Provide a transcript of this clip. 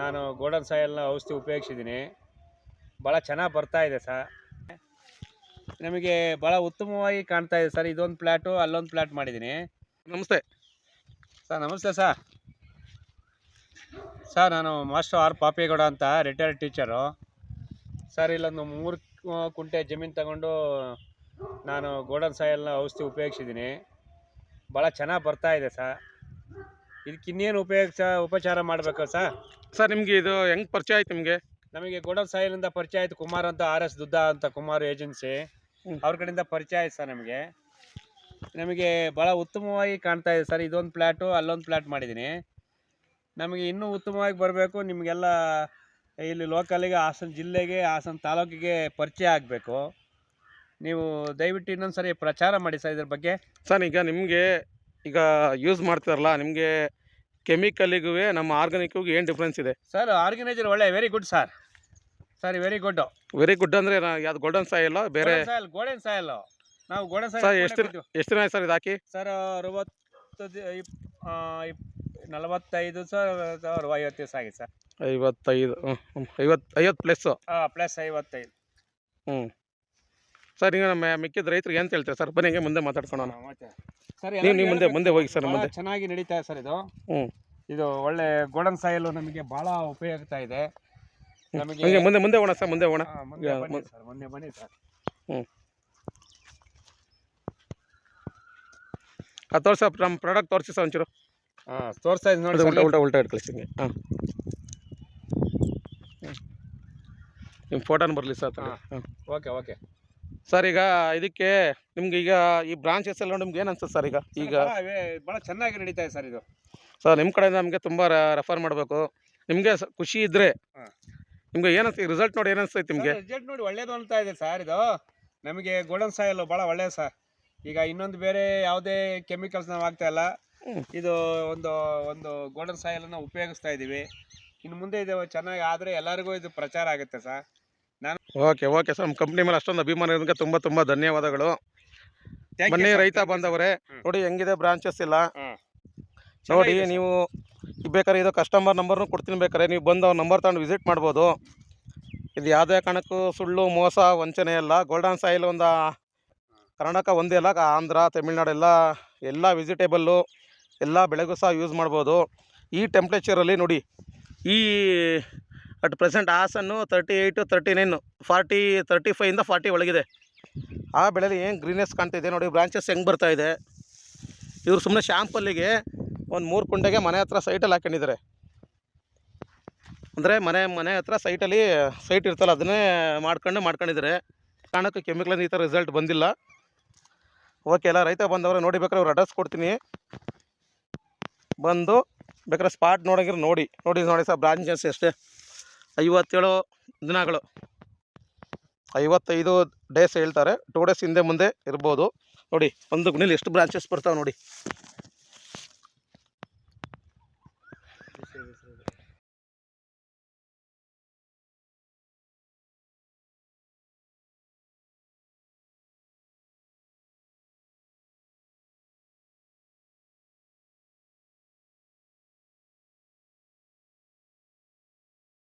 ನಾನು ಗೋಲ್ಡನ್ ಸಾಯಲ್ನ ಔಷಧಿ ಉಪಯೋಗಿಸಿದ್ದೀನಿ. ಭಾಳ ಚೆನ್ನಾಗಿ ಬರ್ತಾ ಇದೆ ಸರ್. ನಮಗೆ ಭಾಳ ಉತ್ತಮವಾಗಿ ಕಾಣ್ತಾ ಇದೆ ಸರ್. ಇದೊಂದು ಪ್ಲ್ಯಾಟು ಅಲ್ಲೊಂದು ಪ್ಲ್ಯಾಟ್ ಮಾಡಿದ್ದೀನಿ. ನಮಸ್ತೆ. ಸರ್ ನಮಸ್ತೆ ಸರ್. ಸರ್ ನಾನು ಮಾಸ್ಟರ್ ಆರ್ ಪಾಪೇಗೌಡ ಅಂತ ರಿಟೈರ್ಡ್ ಟೀಚರು. ಸರ್ ಇಲ್ಲೊಂದು ಮೂರು ಕುಂಟೆ ಜಮೀನು ತಗೊಂಡು ನಾನು ಗೋಲ್ಡನ್ ಸಾಯಲ್ನ ಔಷಧಿ ಉಪಯೋಗಿಸಿದ್ದೀನಿ. ಭಾಳ ಚೆನ್ನಾಗಿ ಬರ್ತಾ ಇದೆ ಸರ್. ಇದಕ್ಕೆ ಇನ್ನೇನು ಉಪಯೋಗಿಸ ಉಪಚಾರ ಮಾಡಬೇಕು ಸರ್? ಸರ್ ನಿಮಗೆ ಇದು ಹೆಂಗ್ ಪರಿಚಯ ಆಯ್ತು ನಿಮಗೆ? ನಮಗೆ ಗೋಡಲ್ ಸಾಯಿಲಿಂದ ಪರಿಚಯ ಆಯ್ತು ಕುಮಾರ್ ಅಂತ ಆರ್ ಎಸ್ ದುದ್ದ ಅಂತ ಕುಮಾರ್ ಏಜೆನ್ಸಿ. ಅವ್ರ ಕಡೆಯಿಂದ ಪರಿಚಯ ಆಯ್ತು ಸರ್ ನಮಗೆ. ನಮಗೆ ಭಾಳ ಉತ್ತಮವಾಗಿ ಕಾಣ್ತಾ ಇದೆ ಸರ್ ಇದೊಂದು ಪ್ಲ್ಯಾಟು ಅಲ್ಲೊಂದು ಪ್ಲ್ಯಾಟ್ ಮಾಡಿದ್ದೀನಿ ನಮಗೆ ಇನ್ನೂ ಉತ್ತಮವಾಗಿ ಬರಬೇಕು ನಿಮಗೆಲ್ಲ ಇಲ್ಲಿ ಲೋಕಲಿಗೆ ಹಾಸನ ಜಿಲ್ಲೆಗೆ ಹಾಸನ ತಾಲೂಕಿಗೆ ಪರಿಚಯ ಆಗಬೇಕು. ನೀವು ದಯವಿಟ್ಟು ಇನ್ನೊಂದು ಸರಿ ಪ್ರಚಾರ ಮಾಡಿ ಸರ್ ಇದ್ರ ಬಗ್ಗೆ. ಸರ್ ಈಗ ನಿಮಗೆ ಈಗ ಯೂಸ್ ಮಾಡ್ತಾರಲ್ಲ ನಿಮಗೆ ಕೆಮಿಕಲಿಗೂ ನಮ್ಮ ಆರ್ಗಾನಿಕ್ಗೂ ಏನು ಡಿಫ್ರೆನ್ಸ್ ಇದೆ? ಸರ್ ಆರ್ಗನೈಜರ್ ಒಳ್ಳೆ very good sir sir very good very good ಅಂದರೆ ಯಾವ್ದು ಗೋಲ್ಡನ್ ಸಾಯಿಲ್ಲ ಬೇರೆ ಸಾಯಲ್ ಗೋಲ್ಡನ್ ಸಾಯಲ್ ನಾವು ಗೋಲ್ಡನ್ ಸರ್ ಸಾಯಲ್ ಎಷ್ಟು ಎಷ್ಟು ದಿನ ಆಯ್ತು ಸರ್ ಇದು ಹಾಕಿ? ಸರ್ ಅರವತ್ತು ದಿ- ಇಪ್- ಆ, ಇಪ್- ನಲವತ್ತೈದು ಸರ್ ಅವ್ರು ಐವತ್ತು ದಿವಸ ಆಗಿದೆ ಸರ್ ಐವತ್ತೈದು ಹ್ಞೂ ಹ್ಞೂ ಐವತ್ತು ಐವತ್ತು ಪ್ಲಸ್ಸು ಪ್ಲಸ್ ಐವತ್ತೈದು. ಹ್ಞೂ ಸರ್ ಈಗ ನಮ್ಮ ಮಿಕ್ಕಿದ ರೈತರಿಗೆ ಅಂತ ಹೇಳ್ತೀರಾ ಸರ್? ಬನ್ನಿ ಹಿಂಗೆ ಮುಂದೆ ಮಾತಾಡ್ಕೊಳ್ಳೋಣ ಸರ್ ನೀವು ನೀವು ಮುಂದೆ ಮುಂದೆ ಹೋಗಿ ಸರ್ ಮುಂದೆ. ಚೆನ್ನಾಗಿ ನಡೀತಾ ಇದೆ ಸರ್ ಇದು. ಹ್ಞೂ. ಇದು ಒಳ್ಳೆ ಗೋಲ್ಡನ್ ಸಾಯಲು ನಮಗೆ ಭಾಳ ಉಪಯುಕ್ತ ಇದೆ. ನಮಗೆ ಮುಂದೆ ಮುಂದೆ ಹೋಗೋಣ ಸರ್ ಮುಂದೆ ಹೋಗೋಣ. ಸರ್ ಮುಂದೆ ಬನ್ನಿ ಸರ್ ಸರ್. ಹ್ಞೂ. ಅದು ತೋರಿಸ ನಮ್ಮ ಪ್ರಾಡಕ್ಟ್ ತೋರಿಸಿ ಸರ್ ಒಂಚೂರು. ಹಾಂ ತೋರಿಸ್ತಾ ಇದ್ದೀನಿ ನೋಡಿ ಸರ್ ಉಲ್ಟಾ ಉಲ್ಟಾ ಉಲ್ಟಾ ಕಳಿಸ್ತೀನಿ ಹಾಂ. ನಿಮ್ಮ ಫೋಟೋನ ಬರಲಿ ಸರ್ ಹಾ. ಹಾಂ ಓಕೆ ಓಕೆ. ಸರ್ ಈಗ ಇದಕ್ಕೆ ನಿಮ್ಗೆ ಈಗ ಈ ಬ್ರಾಂಚಸ್ ಎಲ್ಲ ನಿಮ್ಗೆ ಏನು ಅನ್ಸುತ್ತೆ ಸರ್ ಈಗ? ಈಗ ಭಾಳ ಚೆನ್ನಾಗಿ ನಡೀತಾ ಇದೆ ಸರ್ ಇದು. ಸರ್ ನಿಮ್ಮ ಕಡೆಯಿಂದ ನಮಗೆ ತುಂಬ ರೆಫರ್ ಮಾಡಬೇಕು. ನಿಮಗೆ ಖುಷಿ ಇದ್ದರೆ ನಿಮಗೆ ಈ ರಿಸಲ್ಟ್ ನೋಡಿ ಏನು ಅನ್ಸ್ತೈತೆ ನಿಮಗೆ? ರಿಸಲ್ಟ್ ನೋಡಿ ಒಳ್ಳೇದು ಅಂತ ಇದೆ ಸರ್ ಇದು. ನಮಗೆ ಗೋಲ್ಡನ್ ಸಾಯಲ್ ಭಾಳ ಒಳ್ಳೆಯ ಸರ್. ಈಗ ಇನ್ನೊಂದು ಬೇರೆ ಯಾವುದೇ ಕೆಮಿಕಲ್ಸ್ ನಾವು ಆಗ್ತಾ ಇಲ್ಲ. ಇದು ಒಂದು ಒಂದು ಗೋಲ್ಡನ್ ಸಾಯಲನ್ನು ಉಪಯೋಗಿಸ್ತಾ ಇದ್ದೀವಿ ಇನ್ನು ಮುಂದೆ ಇದು ಚೆನ್ನಾಗಿ ಆದರೆ ಎಲ್ಲರಿಗೂ ಇದು ಪ್ರಚಾರ ಆಗುತ್ತೆ ಸರ್. Okay okay. ಸರ್ ನಮ್ಮ ಕಂಪ್ನಿ ಮೇಲೆ ಅಷ್ಟೊಂದು ಅಭಿಮಾನ ಇರೋದಕ್ಕೆ ತುಂಬ ತುಂಬ ಧನ್ಯವಾದಗಳು. ಬನ್ನಿ ರೈತ ಹ್ಮ್. ನೋಡಿ ಹೆಂಗಿದೆ ಬ್ರಾಂಚಸ್ ಇಲ್ಲ ನೋಡಿ ನೀವು ಬೇಕಾದ್ರೆ ಇದು ಕಸ್ಟಮರ್ ನಂಬರ್ನು ಕೊಡ್ತೀನಿ ಬೇಕಾದ್ರೆ. ನೀವು ಬಂದು ಅವ್ರ ನಂಬರ್ ತಗೊಂಡು ವಿಸಿಟ್ ಮಾಡ್ಬೋದು. ಇದು ಯಾವುದೇ ಕಾರಣಕ್ಕೂ ಸುಳ್ಳು ಮೋಸ ವಂಚನೆ ಎಲ್ಲ ಗೋಲ್ಡನ್ ಸಾಯಿಲ್ ಒಂದು ಕರ್ನಾಟಕ ಒಂದೇ ಅಲ್ಲ ಆಂಧ್ರ ತಮಿಳ್ನಾಡು ಎಲ್ಲ ಎಲ್ಲ ವೆಜಿಟೇಬಲ್ಲು ಎಲ್ಲ ಬೆಳೆಗೂ ಸಹ ಯೂಸ್ ಮಾಡ್ಬೋದು. ಈ ಟೆಂಪ್ರೇಚರಲ್ಲಿ ನೋಡಿ ಈ at present ಹಾಸನ್ನು thirty eight thirty nine forty thirty ಫೈಯಿಂದ forty ಒಳಗಿದೆ. ಆ ಬೆಳೆಯಲ್ಲಿ ಏನು ಗ್ರೀನೆಸ್ ಕಾಣ್ತಿದೆ ನೋಡಿ ಬ್ರಾಂಚಸ್ ಹೆಂಗೆ ಬರ್ತಾ ಇದೆ. ಇವರು ಸುಮ್ಮನೆ ಶ್ಯಾಂಪಲ್ಲಿಗೆ ಒಂದು ಮೂರು ಕುಂಟೆಗೆ ಮನೆ ಹತ್ರ ಸೈಟಲ್ಲಿ ಹಾಕೊಂಡಿದ್ದಾರೆ. ಅಂದರೆ ಮನೆ ಮನೆ ಹತ್ರ ಸೈಟಲ್ಲಿ ಸೈಟ್ ಇರ್ತಲ್ಲ, ಅದನ್ನೇ ಮಾಡ್ಕೊಂಡು ಮಾಡ್ಕೊಂಡಿದ್ದಾರೆ. ಕಾರಣಕ್ಕೆ ಕೆಮಿಕಲ್ ಈ ಥರ ರಿಸಲ್ಟ್ ಬಂದಿಲ್ಲ. ಓಕೆ ಎಲ್ಲ ರೈತ ಬಂದವರು, ನೋಡಿ ಬೇಕಾದ್ರೆ ಅವ್ರು ಅಡ್ರೆಸ್ ಕೊಡ್ತೀನಿ. ಬಂದು ಬೇಕಾದ್ರೆ ಸ್ಪಾಟ್ ನೋಡಂಗಿದ್ರೆ ನೋಡಿ ನೋಡಿ ನೋಡಿ ಸರ್ ಬ್ರಾಂಚಸ್ ಎಷ್ಟೇ. ಐವತ್ತೇಳು ದಿನಗಳು. ಐವತ್ತೈದು ಡೇಸ್ ಹೇಳ್ತಾರೆ. ಟೂ ಡೇಸ್ ಹಿಂದೆ ಮುಂದೆ ಇರ್ಬೋದು. ನೋಡಿ, ಒಂದು ಗುಣಿಲಿ ಎಷ್ಟು ಬ್ರಾಂಚಸ್ ಬರ್ತಾವೆ ನೋಡಿ.